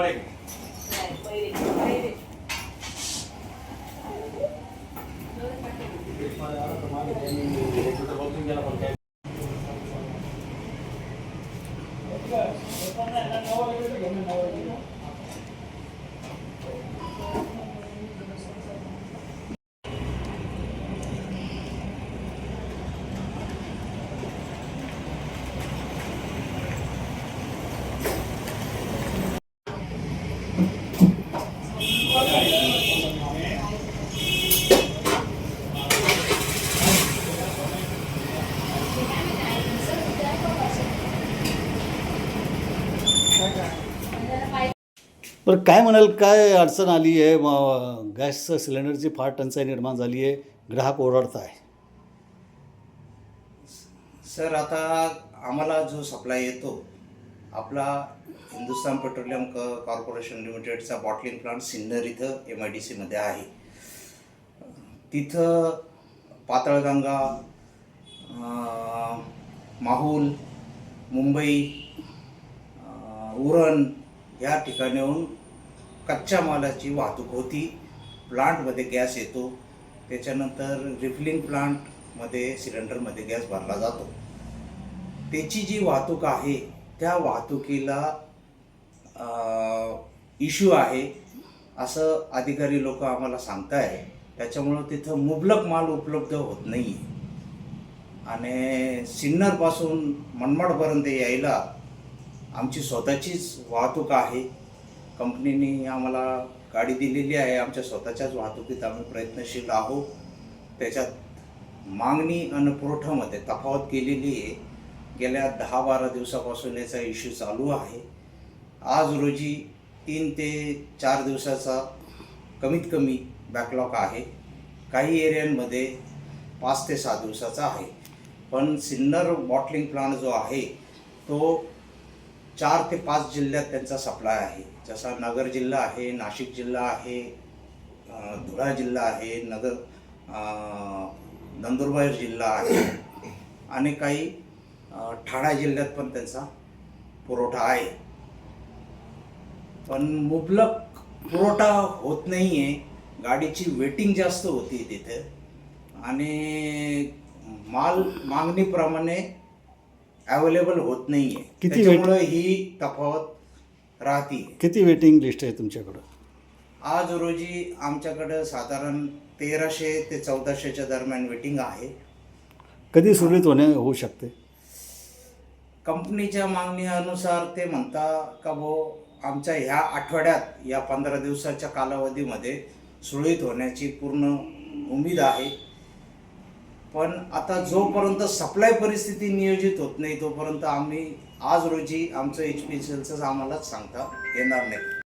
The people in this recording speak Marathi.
Morning. Thank you. पण काय म्हणाल काय अडचण आली आहे? म- गॅस सिलेंडरची फार टंचाई निर्माण झाली आहे ग्राहक ओरडत आहे सर आता आम्हाला जो सप्लाय येतो आपला हिंदुस्तान पेट्रोलियम क कॉर्पोरेशन लिमिटेडचा बॉटलिंग प्लांट सिन्नर इथं एम आय डी सीमध्ये आहे. तिथं पातळगंगा माहूल मुंबई उरण या ठिकाणाहून कच्च्या मालाची वाहतूक होती. प्लांटमध्ये गॅस येतो. त्याच्यानंतर रिफिलिंग प्लांटमध्ये सिलेंडरमध्ये गॅस भरला जातो. त्याची जी वाहतूक आहे त्या वाहतुकीला इश्यू आहे असं अधिकारी लोक आम्हाला सांगताय. त्याच्यामुळं तिथं मुबलक माल उपलब्ध होत नाही आणि सिन्नरपासून मनमाडपर्यंत यायला आमची स्वतःचीच वाहतूक आहे. कंपनीने आम्हाला गाडी दिलेली आहे. आमच्या स्वतःच्याच वाहतुकीत आम्ही प्रयत्नशील आहोत. त्याच्यात मागणी आणि पुरवठ्यामध्ये तफावत केलेली आहे. गेल्या दहा बारा दिवसापासून याचा इश्यू चालू आहे. आज रोजी तीन ते चार दिवसाचा कमीत कमी बॅकलॉग आहे. काही एरियांमध्ये पाच ते सहा दिवसाचा आहे. पण सिन्नर बॉटलिंग प्लांट जो आहे तो चार ते पाच जिल्ह्यात त्यांचा सप्लाय आहे. जसा नगर जिल्हा आहे नाशिक जिल्हा आहे धुळा जिल्हा आहे नगर नंदुरबार जिल्हा आहे आणि काही ठाणा जिल्ह्यात पण त्यांचा पुरवठा आहे. पण मुबलक पुरवठा होत नाही आहे गाडीची वेटिंग जास्त होती तिथे. आणि माल मागणीप्रमाणे अवेलेबल होत नाही आहे किती त्याच्यामुळे ही तफावत राहते. किती वेटिंग लिस्ट आहे तुमच्याकडं? आज रोजी आमच्याकडं साधारण तेराशे ते चौदाशेच्या दरम्यान वेटिंग आहे. कधी सुरळीत होणे होऊ शकते? कंपनीच्या मागणीनुसार ते म्हणता का भो आमच्या ह्या आठवड्यात या पंधरा दिवसाच्या कालावधीमध्ये सुरळीत होण्याची पूर्ण उमेद आहे. पण आता जोपर्यंत सप्लाय परिस्थिती नियोजित होत नाही तोपर्यंत आम्ही आज रोजी आमचं एच पी सेलचंच आम्हालाच सांगता येणार नाही.